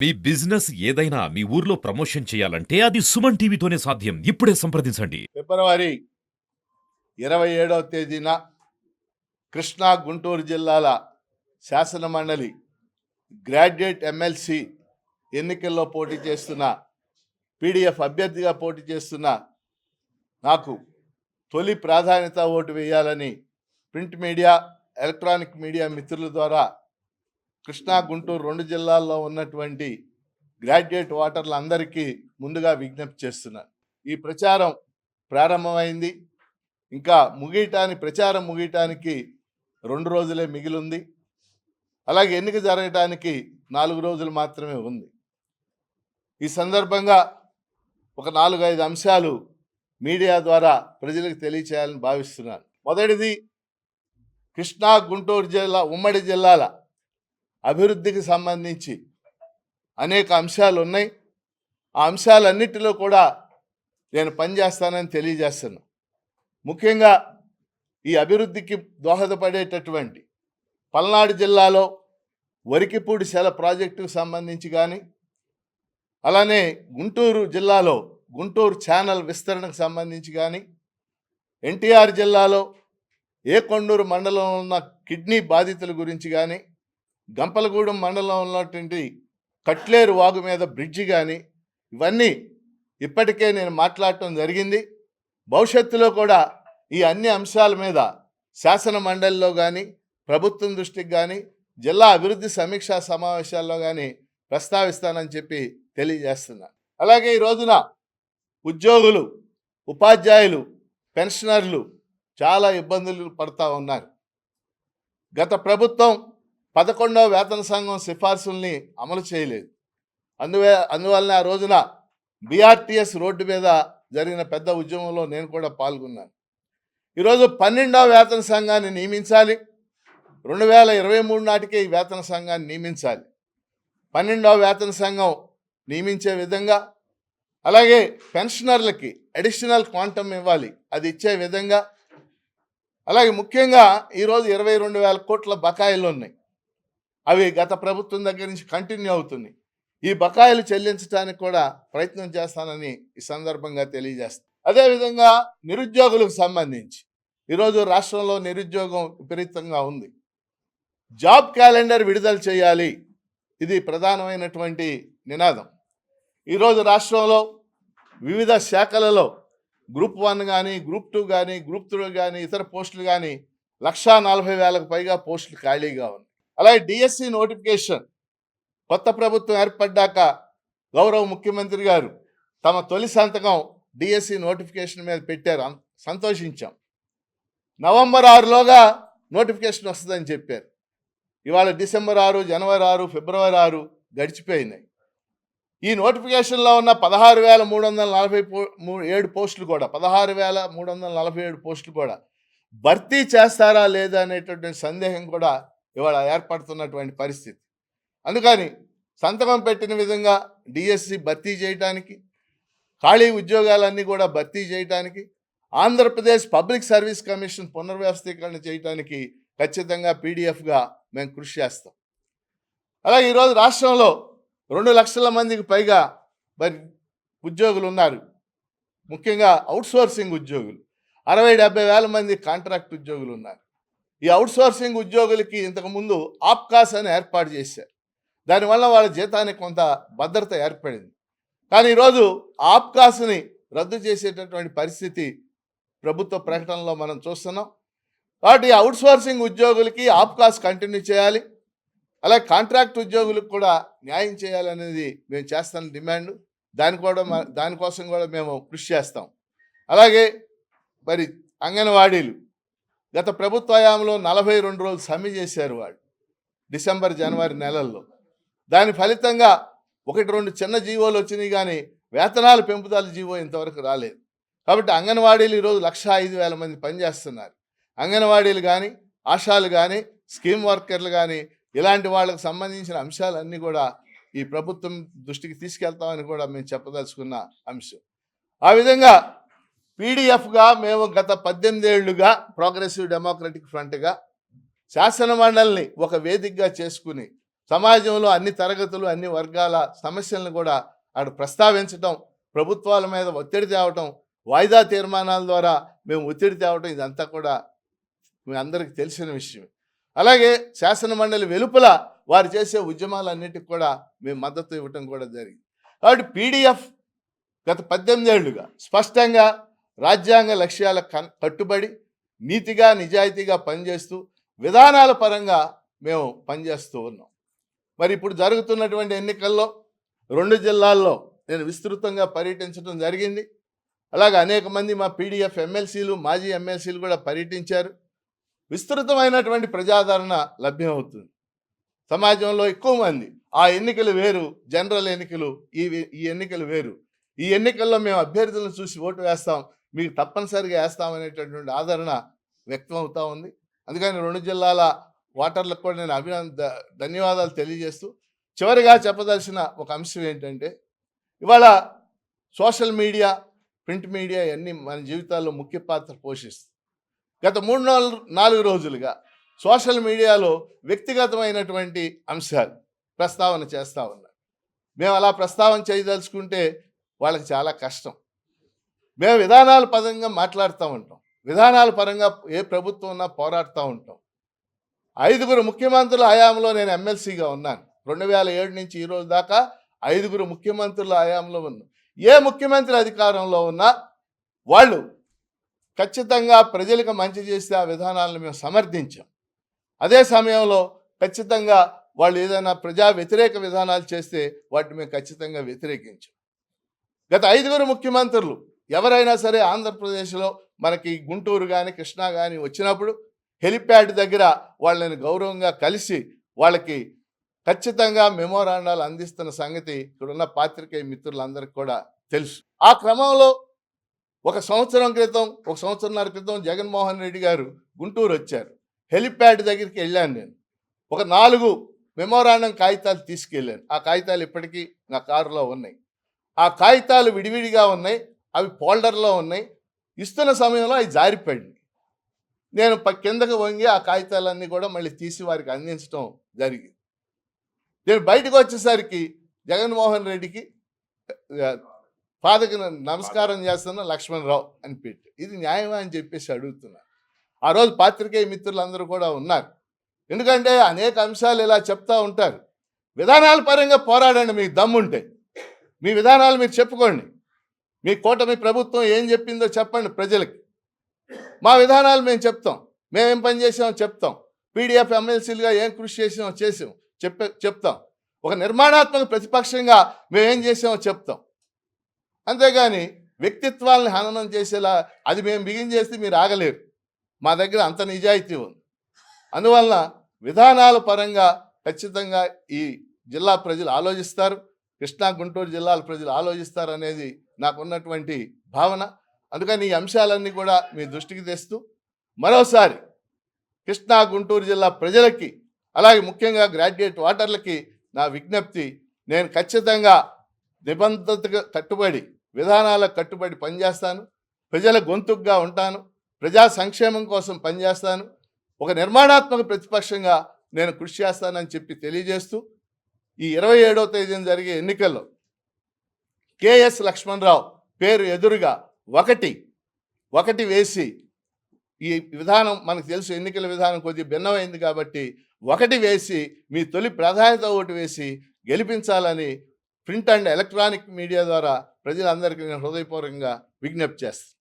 మీ business ఏదైనా మీ ఊర్లో promotion చేయాలంటే అది సుమన్ టీవీతోనే సాధ్యం. ఇప్పుడే సంప్రదించండి. ఫిబ్రవరి ఇరవై ఏడవ తేదీన కృష్ణా గుంటూరు జిల్లాల శాసన మండలి గ్రాడ్యుయేట్ ఎమ్మెల్సీ ఎన్నికల్లో పోటీ చేస్తున్న పీడిఎఫ్ అభ్యర్థిగా పోటీ చేస్తున్న నాకు తొలి ప్రాధాన్యత ఓటు వేయాలని ప్రింట్ మీడియా ఎలక్ట్రానిక్ మీడియా మిత్రుల ద్వారా కృష్ణా గుంటూరు రెండు జిల్లాల్లో ఉన్నటువంటి గ్రాడ్యుయేట్ ఓటర్లందరికీ ముందుగా విజ్ఞప్తి చేస్తున్నాను ఈ ప్రచారం ప్రారంభమైంది. ఇంకా ముగియటానికి ప్రచారం ముగియటానికి రెండు రోజులే మిగిలింది. అలాగే ఎన్నిక జరగటానికి నాలుగు రోజులు మాత్రమే ఉంది. ఈ సందర్భంగా ఒక నాలుగు ఐదు అంశాలు మీడియా ద్వారా ప్రజలకు తెలియచేయాలని భావిస్తున్నాను. మొదటిది కృష్ణా గుంటూరు జిల్లా ఉమ్మడి జిల్లాల అభివృద్ధికి సంబంధించి అనేక అంశాలు ఉన్నాయి. ఆ అంశాలన్నిటిలో కూడా నేను పనిచేస్తానని తెలియజేస్తున్నాను. ముఖ్యంగా ఈ అభివృద్ధికి దోహదపడేటటువంటి పల్నాడు జిల్లాలో వరికిపూడి సెల ప్రాజెక్టుకు సంబంధించి కానీ అలానే గుంటూరు జిల్లాలో గుంటూరు ఛానల్ విస్తరణకు సంబంధించి కానీ ఎన్టీఆర్ జిల్లాలో ఏ కొండూరు మండలంలో ఉన్న కిడ్నీ బాధితుల గురించి కానీ గంపలగూడెం మండలంలో ఉన్నటువంటి కట్లేరు వాగు మీద బ్రిడ్జి కానీ ఇవన్నీ ఇప్పటికే నేను మాట్లాడటం జరిగింది. భవిష్యత్తులో కూడా ఈ అన్ని అంశాల మీద శాసన మండలిలో కానీ ప్రభుత్వం దృష్టికి కానీ జిల్లా అభివృద్ధి సమీక్షా సమావేశాల్లో కానీ ప్రస్తావిస్తానని చెప్పి తెలియజేస్తున్నా. అలాగే ఈ రోజున ఉద్యోగులు ఉపాధ్యాయులు పెన్షనర్లు చాలా ఇబ్బందులు పడుతూ ఉన్నారు. గత ప్రభుత్వం పదకొండవ వేతన సంఘం సిఫార్సుల్ని అమలు చేయలేదు. అందువే అందువలన ఆ రోజున బీఆర్టీఎస్ రోడ్డు మీద జరిగిన పెద్ద ఉద్యమంలో నేను కూడా పాల్గొన్నాను. ఈరోజు పన్నెండవ వేతన సంఘాన్ని నియమించాలి. రెండు వేల ఇరవై మూడు నాటికే ఈ వేతన సంఘాన్ని నియమించాలి. పన్నెండవ వేతన సంఘం నియమించే విధంగా అలాగే పెన్షనర్లకి అడిషనల్ క్వాంటమ్ ఇవ్వాలి అది ఇచ్చే విధంగా అలాగే ముఖ్యంగా ఈరోజు ఇరవై రెండు వేల కోట్ల బకాయిలు ఉన్నాయి అవి గత ప్రభుత్వం దగ్గర నుంచి కంటిన్యూ అవుతుంది ఈ బకాయిలు చెల్లించడానికి కూడా ప్రయత్నం చేస్తానని ఈ సందర్భంగా తెలియజేస్తాను అదేవిధంగా నిరుద్యోగులకు సంబంధించి ఈరోజు రాష్ట్రంలో నిరుద్యోగం విపరీతంగా ఉంది. జాబ్ క్యాలెండర్ విడుదల చేయాలి. ఇది ప్రధానమైనటువంటి నినాదం. ఈరోజు రాష్ట్రంలో వివిధ శాఖలలో గ్రూప్ వన్ కానీ గ్రూప్ టూ కానీ గ్రూప్ త్రీ కానీ ఇతర పోస్టులు కానీ లక్షా నలభై వేలకు పైగా పోస్టులు ఖాళీగా ఉన్నాయి. అలాగే డిఎస్సి నోటిఫికేషన్ కొత్త ప్రభుత్వం ఏర్పడ్డాక గౌరవ ముఖ్యమంత్రి గారు తమ తొలి సంతకం డిఎస్సి నోటిఫికేషన్ మీద పెట్టారు. సంతోషించాం. నవంబర్ ఆరులోగా నోటిఫికేషన్ వస్తుందని చెప్పారు. ఇవాళ డిసెంబర్ ఆరు జనవరి ఆరు ఫిబ్రవరి ఆరు గడిచిపోయినాయి. ఈ నోటిఫికేషన్లో ఉన్న పదహారు వేల మూడు వందల నలభై పో ఏడు పోస్టులు కూడా పదహారు వేల మూడు వందల నలభై ఏడు పోస్టులు కూడా భర్తీ చేస్తారా లేదా అనేటటువంటి సందేహం కూడా ఇవాళ ఏర్పడుతున్నటువంటి పరిస్థితి. అందుకని సంతకం పెట్టిన విధంగా డిఎస్సి భర్తీ చేయడానికి ఖాళీ ఉద్యోగాలన్నీ కూడా భర్తీ చేయడానికి ఆంధ్రప్రదేశ్ పబ్లిక్ సర్వీస్ కమిషన్ పునర్వ్యవస్థీకరణ చేయడానికి ఖచ్చితంగా పీడిఎఫ్గా మేము కృషి చేస్తాం. అలాగే ఈరోజు రాష్ట్రంలో రెండు లక్షల మందికి పైగా మరి ఉద్యోగులు ఉన్నారు. ముఖ్యంగా అవుట్సోర్సింగ్ ఉద్యోగులు. అరవై డెబ్బై వేల మంది కాంట్రాక్ట్ ఉద్యోగులు ఉన్నారు. ఈ అవుట్సోర్సింగ్ ఉద్యోగులకి ఇంతకుముందు ఆప్కాస్ అని ఏర్పాటు చేశారు. దానివల్ల వాళ్ళ జీతానికి కొంత భద్రత ఏర్పడింది. కానీ ఈరోజు ఆప్కాస్ని రద్దు చేసేటటువంటి పరిస్థితి ప్రభుత్వ ప్రకటనలో మనం చూస్తున్నాం. కాబట్టి అవుట్సోర్సింగ్ ఉద్యోగులకి ఆప్కాస్ కంటిన్యూ చేయాలి. అలాగే కాంట్రాక్ట్ ఉద్యోగులకు కూడా న్యాయం చేయాలనేది మేము చేస్తాను డిమాండ్. దాని కూడా దానికోసం కూడా మేము కృషి చేస్తాం. అలాగే మరి అంగన్వాడీలు గత ప్రభుత్వ హయాంలో నలభై రెండు రోజులు సమ్మె చేశారు వాళ్ళు డిసెంబర్ జనవరి నెలల్లో. దాని ఫలితంగా ఒకటి రెండు చిన్న జీవోలు వచ్చినాయి కానీ వేతనాలు పెంపుదల జీవో ఇంతవరకు రాలేదు. కాబట్టి అంగన్వాడీలు ఈరోజు లక్ష ఐదు వేల మంది పనిచేస్తున్నారు. అంగన్వాడీలు కానీ ఆశాలు కానీ స్కీమ్ వర్కర్లు కానీ ఇలాంటి వాళ్ళకు సంబంధించిన అంశాలన్నీ కూడా ఈ ప్రభుత్వం దృష్టికి తీసుకెళ్తామని కూడా మేము చెప్పదలుచుకున్న అంశం. ఆ విధంగా పీడిఎఫ్గా మేము గత పద్దెనిమిది ఏళ్ళుగా ప్రోగ్రెసివ్ డెమోక్రటిక్ ఫ్రంట్గా శాసన మండలిని ఒక వేదికగా చేసుకుని సమాజంలో అన్ని తరగతులు అన్ని వర్గాల సమస్యలను కూడా అక్కడ ప్రస్తావించటం ప్రభుత్వాల మీద ఒత్తిడి తేవటం వాయిదా తీర్మానాల ద్వారా మేము ఒత్తిడి తేవటం ఇదంతా కూడా మీ అందరికీ తెలిసిన విషయం. అలాగే శాసన మండలి వెలుపల వారు చేసే ఉద్యమాలన్నిటికి కూడా మేము మద్దతు ఇవ్వటం కూడా జరిగింది. కాబట్టి పీడిఎఫ్ గత పద్దెనిమిది ఏళ్ళుగా స్పష్టంగా రాజ్యాంగ లక్ష్యాల కన్- కట్టుబడి నీతిగా నిజాయితీగా పనిచేస్తూ విధానాల పరంగా మేము పనిచేస్తూ ఉన్నాం. మరి ఇప్పుడు జరుగుతున్నటువంటి ఎన్నికల్లో రెండు జిల్లాల్లో నేను విస్తృతంగా పర్యటించడం జరిగింది. అలాగే అనేక మంది మా పీడిఎఫ్ ఎమ్మెల్సీలు మాజీ ఎమ్మెల్సీలు కూడా పర్యటించారు. విస్తృతమైనటువంటి ప్రజాదరణ లభ్యమవుతుంది. సమాజంలో ఎక్కువ మంది ఆ ఎన్నికలు వేరు జనరల్ ఎన్నికలు ఈ ఈ ఎన్నికలు వేరు. ఈ ఎన్నికల్లో మేము అభ్యర్థులను చూసి ఓటు వేస్తాం. మీకు తప్పనిసరిగా వేస్తామనేటటువంటి ఆదరణ వ్యక్తం అవుతూ ఉంది. అందుకని రెండు జిల్లాల ఓటర్లకు కూడా నేను అభినంద ధన్యవాదాలు తెలియజేస్తూ చివరిగా చెప్పదలసిన ఒక అంశం ఏంటంటే ఇవాళ సోషల్ మీడియా ప్రింట్ మీడియా ఇవన్నీ మన జీవితాల్లో ముఖ్య పాత్ర పోషిస్తుంది గత మూడు నాలుగు నాలుగు రోజులుగా సోషల్ మీడియాలో వ్యక్తిగతమైనటువంటి అంశాలు ప్రస్తావన చేస్తూ ఉన్నారు మేము అలా ప్రస్తావన చేయదలుచుకుంటే వాళ్ళకి చాలా కష్టం. మేము విధానాల పరంగా మాట్లాడుతూ ఉంటాం. విధానాల పరంగా ఏ ప్రభుత్వం ఉన్నా పోరాడుతూ ఉంటాం. ఐదుగురు ముఖ్యమంత్రుల హయాంలో నేను ఎమ్మెల్సీగా ఉన్నాను. రెండు వేల ఏడు నుంచి ఈరోజు దాకా ఐదుగురు ముఖ్యమంత్రుల హయాంలో ఉన్నా ఏ ముఖ్యమంత్రి అధికారంలో ఉన్నా వాళ్ళు ఖచ్చితంగా ప్రజలకు మంచి చేస్తే ఆ విధానాలను మేము సమర్థించాం. అదే సమయంలో ఖచ్చితంగా వాళ్ళు ఏదైనా ప్రజా వ్యతిరేక విధానాలు చేస్తే వాటిని మేము ఖచ్చితంగా వ్యతిరేకించాం. గత ఐదుగురు ముఖ్యమంత్రులు ఎవరైనా సరే ఆంధ్రప్రదేశ్లో మనకి గుంటూరు కానీ కృష్ణా కానీ వచ్చినప్పుడు హెలిప్యాడ్ దగ్గర వాళ్ళని గౌరవంగా కలిసి వాళ్ళకి ఖచ్చితంగా మెమోరాండాలు అందిస్తున్న సంగతి ఇక్కడున్న పాత్రికేయ మిత్రులందరికీ కూడా తెలుసు. ఆ క్రమంలో ఒక సంవత్సరం క్రితం ఒక సంవత్సరంన్నర క్రితం జగన్మోహన్ రెడ్డి గారు గుంటూరు వచ్చారు. హెలిప్యాడ్ దగ్గరికి వెళ్ళాను నేను. ఒక నాలుగు మెమోరాండం కాగితాలు తీసుకెళ్ళాను. ఆ కాగితాలు ఇప్పటికీ నా కారులో ఉన్నాయి. ఆ కాగితాలు విడివిడిగా ఉన్నాయి. అవి ఫోల్డర్లో ఉన్నాయి. ఇస్తున్న సమయంలో అవి జారిపోయింది. నేను కిందకు వంగి ఆ కాగితాలన్నీ కూడా మళ్ళీ తీసి వారికి అందించడం జరిగింది. నేను బయటకు వచ్చేసరికి జగన్మోహన్ రెడ్డికి ఆ, పాదకి నమస్కారం చేస్తున్న లక్ష్మణరావు అని పెట్టి ఇది న్యాయమా అని చెప్పేసి అడుగుతున్నా ఆ రోజు పాత్రికేయ మిత్రులందరూ కూడా ఉన్నారు. ఎందుకంటే అనేక అంశాలు ఇలా చెప్తా ఉంటారు. విధానాల పరంగా పోరాడండి మీకు దమ్ముంటే. మీ విధానాలు మీరు చెప్పుకోండి. మీ కూటమి ప్రభుత్వం ఏం చెప్పిందో చెప్పండి ప్రజలకి. మా విధానాలు మేము చెప్తాం. మేమేం పని చేసామో చెప్తాం. పీడిఎఫ్ ఎమ్మెల్సీలుగా ఏం కృషి చేసామో చేసాం. చెప్పే చెప్తాం. ఒక నిర్మాణాత్మక ప్రతిపక్షంగా మేమేం చేసామో చెప్తాం. అంతేగాని వ్యక్తిత్వాలను హననం చేసేలా అది మేము బిగిన్ చేస్తే మీరు ఆగలేరు. మా దగ్గర అంత నిజాయితీ ఉంది. అందువలన విధానాల పరంగా ఖచ్చితంగా ఈ జిల్లా ప్రజలు ఆలోచిస్తారు. కృష్ణా గుంటూరు జిల్లాల ప్రజలు ఆలోచిస్తారు అనేది నాకున్నటువంటి భావన. అందుకని ఈ అంశాలన్నీ కూడా మీ దృష్టికి తెస్తూ మరోసారి కృష్ణా గుంటూరు జిల్లా ప్రజలకి అలాగే ముఖ్యంగా గ్రాడ్యుయేట్ ఓటర్లకి నా విజ్ఞప్తి నేను ఖచ్చితంగా నిబంధతకు కట్టుబడి విధానాలకు కట్టుబడి పనిచేస్తాను. ప్రజల గొంతుగా ఉంటాను. ప్రజా సంక్షేమం కోసం పనిచేస్తాను. ఒక నిర్మాణాత్మక ప్రతిపక్షంగా నేను కృషి చేస్తానని చెప్పి తెలియజేస్తూ ఈ ఇరవై ఏడవ తేదీన జరిగే ఎన్నికల్లో కేఎస్ లక్ష్మణరావు పేరు ఎదురుగా ఒకటి ఒకటి వేసి ఈ విధానం మనకు తెలుసు ఎన్నికల విధానం కొద్దిగా భిన్నమైంది కాబట్టి ఒకటి వేసి మీ తొలి ప్రాధాన్యత ఓటు వేసి గెలిపించాలని ప్రింట్ అండ్ ఎలక్ట్రానిక్ మీడియా ద్వారా ప్రజలందరికీ నేను హృదయపూర్వకంగా విజ్ఞప్తి చేస్తాను